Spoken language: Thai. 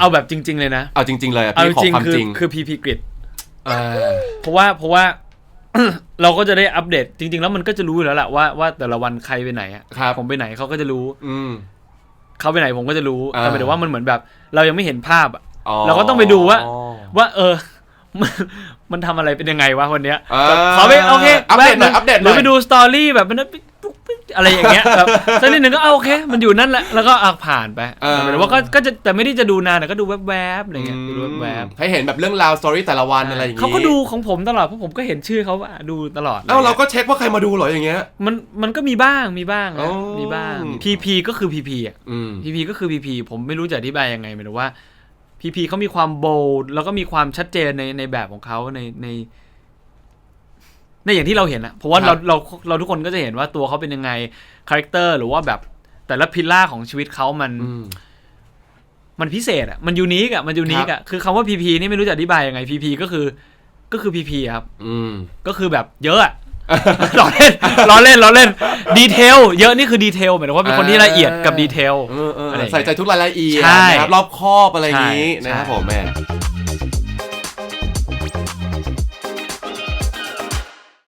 เอาแบบจริง ๆ เลยนะ เอาจริง ๆ เลยอะเอาพี่ขอจริงความคือจริงคือพีพีกริดเออเพราะว่าเพราะว่า เราก็จะได้อัปเดต จริง ๆ แล้วมันก็จะรู้อยู่แล้วแหละว่าว่าแต่ละวันใครไปไหนอะครับผมไปไหนเขาก็จะรู้อืม เขาไปไหนผมก็จะรู้อ่า แต่หมายถึงว่ามันเหมือนแบบ เรายังไม่เห็นภาพอะอ๋อเราก็ต้องไปดูว่า ว่าเออ มันมันทำอะไรเป็นยังไงวะวันเนี้ยอ่าแบบขอไปโอเคอัปเดตหน่อยแวะอัปเดตหน่อยหรือไปดูสตอรี่แบบมันปุ๊บปุ๊บ อะไรอย่างเงี้ยแบบสักนิดหนึ่งก็เอาโอเค มันอยู่นั่นแหละแล้วก็อะผ่านไปเออหมายถึงว่าก็ก็จะแต่ไม่ได้จะดูนานแต่ก็ดูแวบๆอะไรเงี้ยดูแวบให้เห็นแบบเรื่องราวสตอรี่แต่ละวันๆอะไรอย่างงี้เขาก็ดูของผมตลอดเพราะผมก็เห็นชื่อเขาว่าดูตลอดเอ้าเราก็เช็คว่าใครมาดูเหรออย่างเงี้ย มันมันก็มีบ้างมีบ้างอ๋นะอมีบ้างพีพีก็คือพีพีอะ อืม พีพีก็คือพีพีผมไม่รู้จะอธิบายยังไงหมายถึงว่าพีพีเขามีความโบลแล้วก็มีความชัดเจนในในแบบของเขาในใน ในอย่างที่เราเห็นอะเพราะว่าครัเราบเราเราทุกคนก็จะเห็นว่าตัวเขาเป็นยังไงคาแรคเตอร์หรือว่าแบบแต่ละพิลล่าของชีวิตเขามันอืมมันพิเศษอะมันยูนิคอะมันยูนิคอะคือคำว่าพีพีนี่ไม่รู้จะอธิบายยังไงพีพีก็คือ ก็คือพีพีครับ อืมก็คือแบบเยอะอะล้อเล่นล้อเล่นล้อเล่น ดีเทล เยอะนี่คือดีเทลหมายถึงว่าเป็นคนที่ละเอียดกับดีเทลเออเอออะไรอย่างเงี้ยใส่ใจทุกรายละเอียดใช่นะครับรอบคอบอะไรอย่างงี้ใช่นะครับใช่ผมแม่